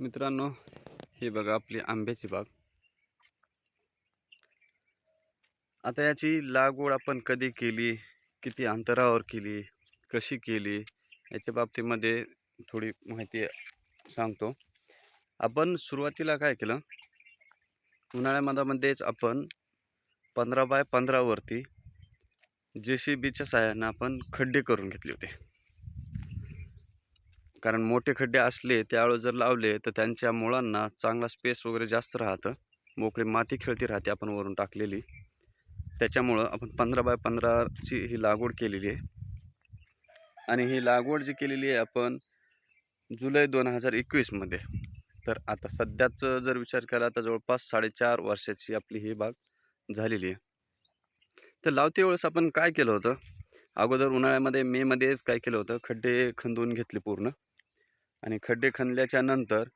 मित्रांनो हे बघा आपली आंब्याची बाग. आता याची लागवड आपण कधी केली किती अंतरावर केली कशी केली याच्या बाबतीमध्ये थोडी माहिती सांगतो. आपण सुरुवातीला काय केलं उन्हाळ्यामध्येच आपण पंधरा बाय पंधरावरती जे सी बीच्या साह्यानं आपण खड्डे करून घेतले होते. कारण मोठे खड्डे असले त्यावेळेस जर लावले तर त्यांच्या मुळांना चांगला स्पेस वगैरे जास्त राहतं. मोकळी माती खेळती राहते आपण वरून टाकलेली. त्याच्यामुळं आपण पंधरा बाय पंधराची ही लागवड केलेली आहे. आणि ही लागवड जी केलेली आहे आपण जुलै दोन हजार एकवीसमध्ये तर आता सध्याचं जर विचार केला तर जवळपास साडेचार वर्षाची आपली ही बाग झालेली आहे. तर लावते वेळेस आपण काय केलं होतं? अगोदर उन्हाळ्यामध्ये मेमध्येच काय केलं होतं? खड्डे खंदून घेतले पूर्ण. आणि खड्डे खणल्याच्या नंतर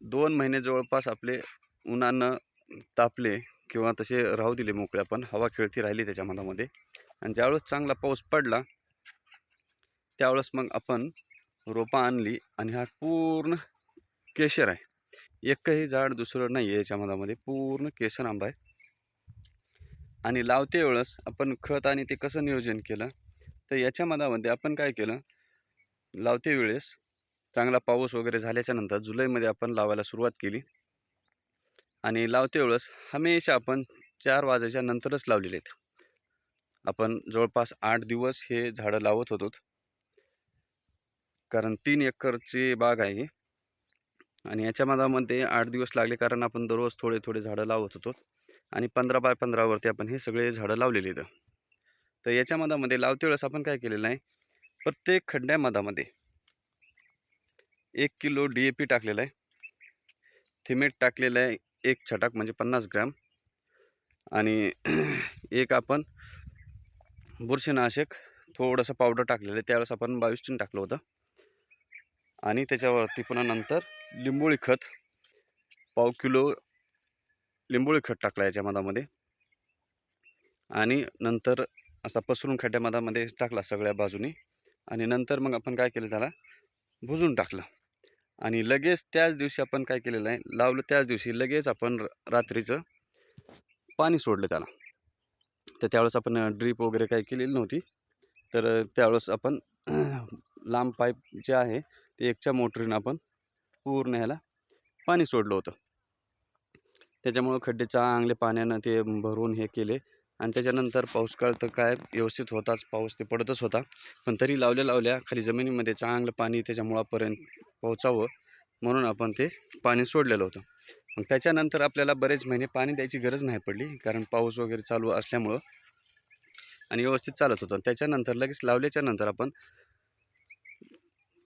दोन महिने जवळपास आपले उन्हानं तापले किंवा तसे राहू दिले मोकळ्या पण हवा खेळती राहिली त्याच्या मधामध्ये. आणि ज्यावेळेस चांगला पाऊस पडला त्यावेळेस मग आपण रोपं आणली आणि हा पूर्ण केशर आहे. एकही झाड दुसरं नाही आहे याच्या मधामध्ये पूर्ण केशर आंबा आहे. आणि लावते वेळेस आपण खत आणि ते कसं नियोजन केलं तर याच्या मधामध्ये आपण काय केलं लावते वेळेस चांगला पाऊस वगैरे झाल्याच्यानंतर जुलैमध्ये आपण लावायला सुरुवात केली. आणि लावते वेळेस हमेशा आपण चार वाजायच्या नंतरच लावलेले आहेत. आपण जवळपास आठ दिवस हे झाडं लावत होतो. कारण तीन एकरची बाग आहे आणि याच्या मधामध्ये आठ दिवस लागले कारण आपण दररोज थोडे थोडे झाडं लावत होतो. आणि पंधरा बाय पंधरावरती आपण हे सगळे झाडं लावलेले आहेत. तर याच्या मधामध्ये लावते वेळेस आपण काय केलेलं आहे? प्रत्येक खड्ड्यामधामध्ये एक किलो डी ए पी टाकलेला आहे. थिमेट टाकलेलं आहे एक छटाक म्हणजे पन्नास ग्रॅम. आणि एक आपण बुरशीनाशक थोडंसं पावडर टाकलेलं आहे. त्यावेळेस आपण बावीस टीन टाकलं होतं. आणि त्याच्यावरती पुन्हा नंतर लिंबोळी खत पाव किलो लिंबोळी खत टाकलं याच्या मधामध्ये. आणि नंतर असा पसरून खड्ड्या मधामध्ये टाकला सगळ्या बाजूनी. आणि नंतर मग आपण काय केलं त्याला भुजून टाकलं. आणि लगेच त्याच दिवशी आपण काय केलेलं आहे लावलं त्याच दिवशी लगेच आपण रात्रीचं पाणी सोडलं त्याला. तर त्यावेळेस आपण ड्रीप वगैरे काही केलेली नव्हती. तर त्यावेळेस आपण लांब पाईप जे आहे ते एकच्या मोटरीनं आपण पूर्ण ह्याला पाणी सोडलं होतं. त्याच्यामुळं खड्डे चांगले पाण्यानं ते भरून हे केले. आणि त्याच्यानंतर पाऊस काळ तर काय व्यवस्थित होताच पाऊस ते पडतच होता. पण तरी लावल्या लावल्या खाली जमिनीमध्ये चांगलं पाणी त्याच्या मुळापर्यंत पोहोचावं म्हणून आपण ते पाणी सोडलेलं होतं. मग त्याच्यानंतर आपल्याला बरेच महिने पाणी द्यायची गरज नाही पडली कारण पाऊस वगैरे चालू असल्यामुळं आणि व्यवस्थित चालत होतं. त्याच्यानंतर लगेच लावल्याच्या नंतर आपण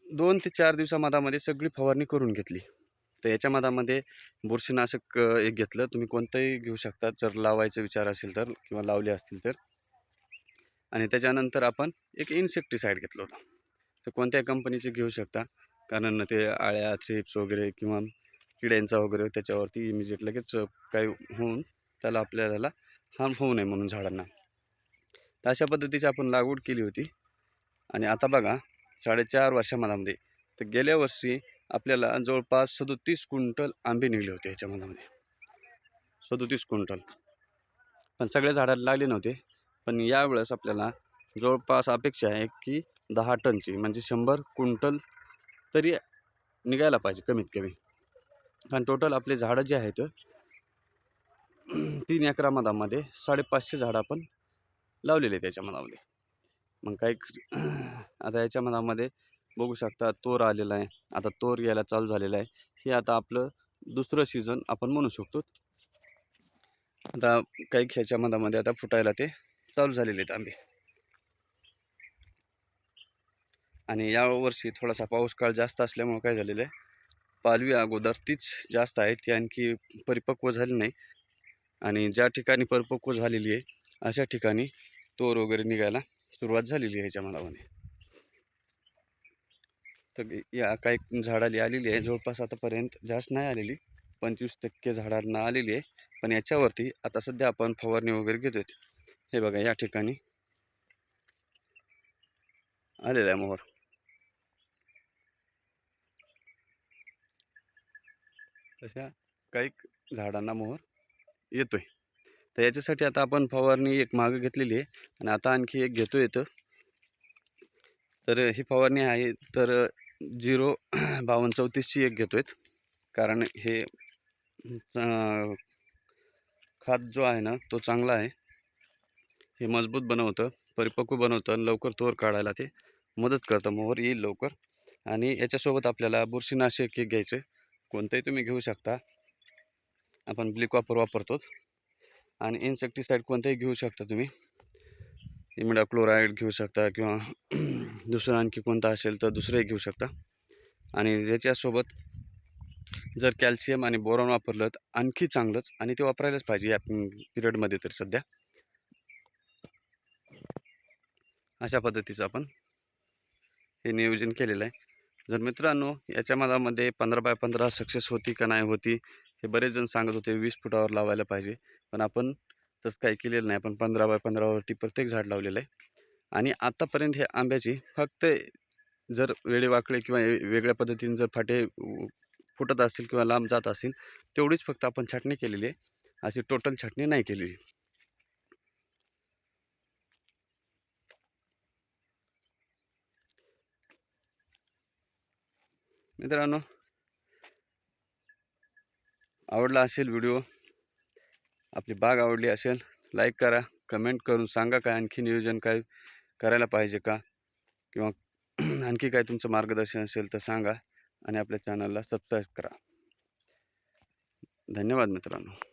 दोन ते चार दिवसामधामध्ये सगळी फवारणी करून घेतली. तर याच्या मधामध्ये बुरशीनाशक एक घेतलं. तुम्ही कोणतंही घेऊ शकता. जर लावायचा विचार असेल तर किंवा लावले असतील तर. आणि त्याच्यानंतर आपण एक इन्सेक्टिसाईड घेतलं होतं. तर कोणत्याही कंपनीचे घेऊ शकता. कारण ते आळ्या थ्रिप्स वगैरे किंवा किड्यांचा वगैरे त्याच्यावरती इमिजिएट लगेच काही होऊन त्याला आपल्याला हार्म होऊ नये म्हणून झाडांना. तर अशा पद्धतीची आपण लागवड केली होती. आणि आता बघा साडेचार वर्षामधामध्ये तर गेल्या वर्षी आपल्याला जवळपास सदोतीस क्विंटल आंबे निघले होते ह्याच्यामध्ये सदोतीस क्विंटल. पण सगळ्या झाडाला लागले नव्हते. पण यावेळेस आपल्याला जवळपास अपेक्षा आहे की दहा टनची म्हणजे शंभर क्विंटल तरी निघायला पाहिजे कमीत कमी. कारण टोटल आपले झाडं जे आहेत तीन एकरा मधामध्ये साडेपाचशे झाडं आपण लावलेले त्याच्या मधामध्ये मग काही आता याच्या मधामध्ये बघू शकता तोर आलेला आहे. आता तोर यायला चालू झालेला आहे. हे आता आपलं दुसरं सीझन आपण म्हणू शकतो. आता काही ह्याच्या मधामध्ये आता फुटायला ते चालू झालेले आहेत आंबे. आणि यावर्षी थोडासा पाऊस काळ जास्त असल्यामुळं काय झालेलं आहे? पालवी अगोदर तीच जास्त आहे. ती आणखी परिपक्व झाली नाही. आणि ज्या ठिकाणी परिपक्व झालेली आहे अशा ठिकाणी तोर वगैरे निघायला सुरुवात झालेली आहे ह्याच्या मधामध्ये. तर या काही झाडाली आलेली आहे. जवळपास आतापर्यंत जास्त नाही आलेली. पंचवीस टक्के झाडांना आलेली आहे. पण याच्यावरती आता सध्या आपण फवारणी वगैरे घेतोय. हे बघा या ठिकाणी आलेला आहे मोहर. तशा काही झाडांना मोहर येतो आहे तर याच्यासाठी आता आपण फवारणी एक मागं घेतलेली आहे. आणि आता आणखी एक घेतो येतं तर ही फवारणी आहे. तर झिरो बावन्न चौतीसची एक घेतो आहेत कारण हे खात जो आहे ना तो चांगला आहे. हे मजबूत बनवतं परिपक्व बनवतं आणि लवकर तोर काढायला ते मदत करतं. मोहर येईल लवकर. आणि याच्यासोबत आपल्याला बुरशीनाशक एक घ्यायचं. कोणतंही तुम्ही घेऊ शकता. आपण ब्लिक वापर वापरतो आणि इन्सेक्टिसाईड कोणतंही घेऊ शकता तुम्ही. इमिडा क्लोराईड घेऊ शकता किंवा दुसरं आणखी कोणता असेल तर दुसरंही घेऊ शकता. आणि याच्यासोबत जर कॅल्शियम आणि बोरॉन वापरलं तर आणखी चांगलंच आणि ते वापरायलाच पाहिजे या पिरियडमध्ये तर सध्या. अशा पद्धतीचं आपण हे नियोजन केलेलं आहे. जर मित्रांनो याच्या मधामध्ये पंधरा बाय पंधरा सक्सेस होती का नाही होती हे बरेच जण सांगत होते वीस फुटावर लावायला पाहिजे. पण आपण तसं काही केलेलं नाही. आपण पंधरा बाय पंधरावरती प्रत्येक झाड लावलेलं आहे. आणि आत्तापर्यंत हे आंब्याची फक्त जर वेळेवाकडे किंवा वेगळ्या पद्धतीने जर फाटे फुटत असतील किंवा लांब जात असतील तेवढीच फक्त आपण छाटणी केलेली आहे. अशी टोटल छाटणी नाही केलेली. मित्रांनो आवडला असेल व्हिडिओ आपली बाग आवडली असेल लाईक करा कमेंट करून सांगा काय आणखी नियोजन काय करायला पाहिजे का? किंवा आणखी काय तुमचं मार्गदर्शन असेल तर सांगा आणि आपल्या चॅनलला सबस्क्राईब करा. धन्यवाद मित्रांनो.